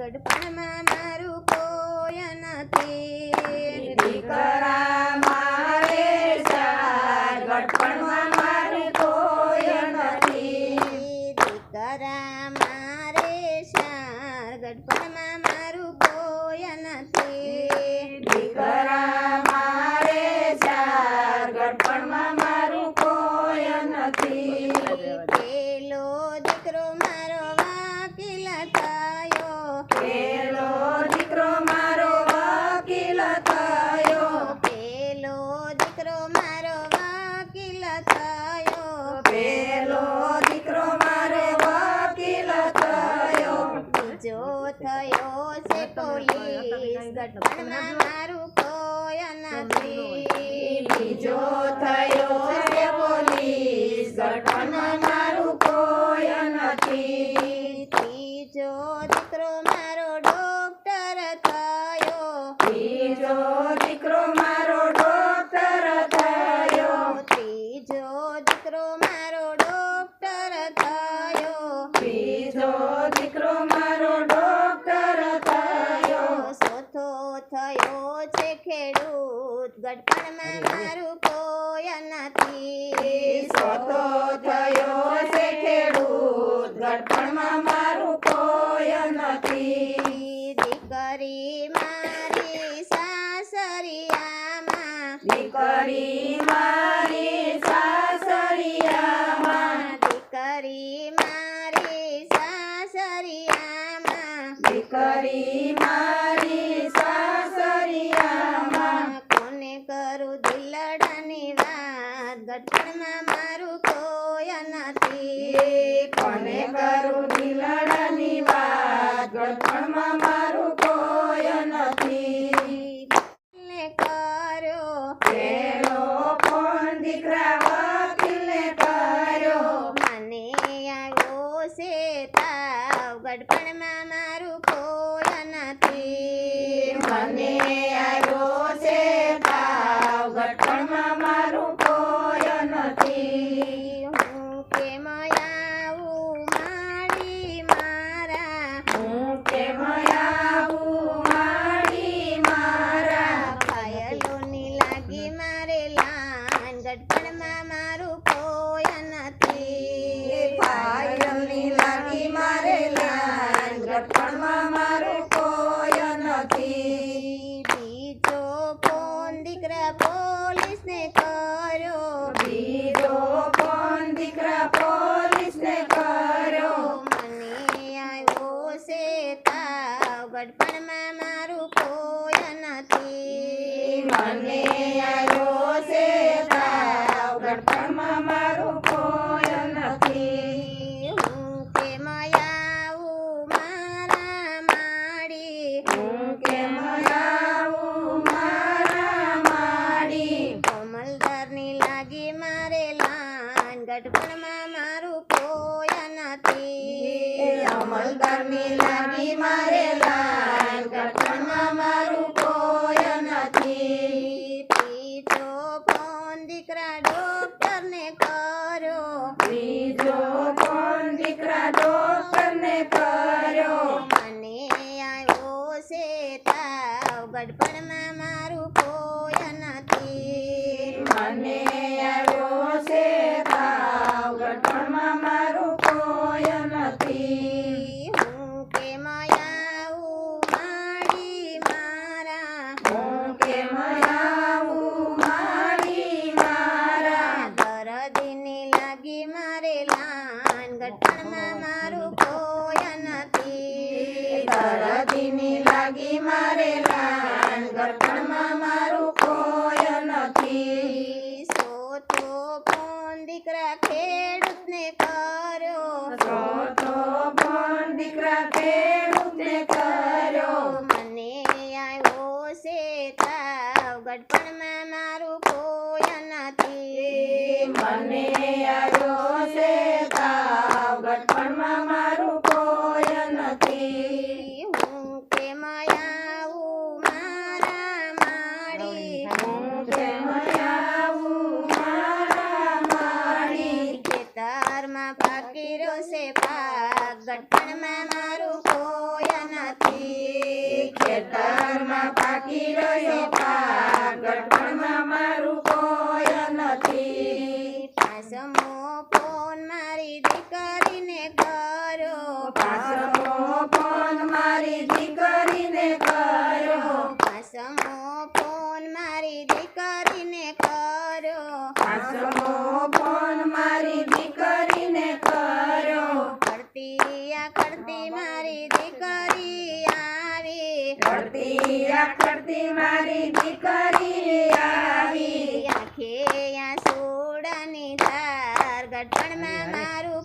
ગઢપણમાં મારું કોઈ નથી. દીકરા ગઢપણમાં મારું કોઈ નથી બીજો થયો છે ગઢપણમાં ગઢપણમાં મારું કોઈ નથી સોતો થયો છે ખેડૂત નથી દીકરી મારી સાસરિયામાં દીકરી વાત ગઢપણમાં મારું કોઈ નથી. કર્યો. પેલો ફોન દીકરા વકીલે કર્યો. મને આવ્યો છે તાવ. ગઢપણમાં મારું કોઈ નથી. મને આવ્યો છે તાવ. ગઢપણમાં મારું કોઈ નથી. લાગી મારે લાન ગઢપણમાં મારું કોઈ નથી. પાયલની લાગી મારે લાન ગઢપણમાં મારું ગઢપણમાં મારું કોઈ નથી. મને આવ્યો છે તાવ ગઢપણમાં મારું કોઈ નથી. હું કે આવું મારા માડી. હું કે આવું મારા માડી. કોમલદારની લાગી મારે લાન ગઢપણમાં મારું કોઈ અમલદારની લાગી મારે ગઢપણમાં મારું કોઈ નથી. ત્રીજો ફોન દીકરા ડોક્ટરને કર્યો ફોન દીકરા ડોક્ટરને કર્યો મને આવ્યો છે તાવ ગડપણમાં મારું કોઈ નથી. મને આવ્યો છે ગઢપણમાં મારું કોઈ નથી. મને libertar. મારી દીકરી આવી. આખે સોડની તાર ગઢપણમાં મારું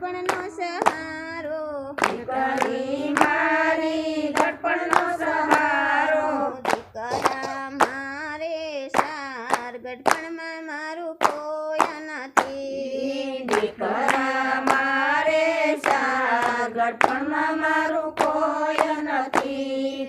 દર્પણનો સહારો. દીકરી મારી દર્પણનો સહારો. દીકરા મારે સાર ગઢપણમાં મારું કોઈ નથી. દીકરા મારે સાર ગઢપણમાં મારું કોઈ નથી.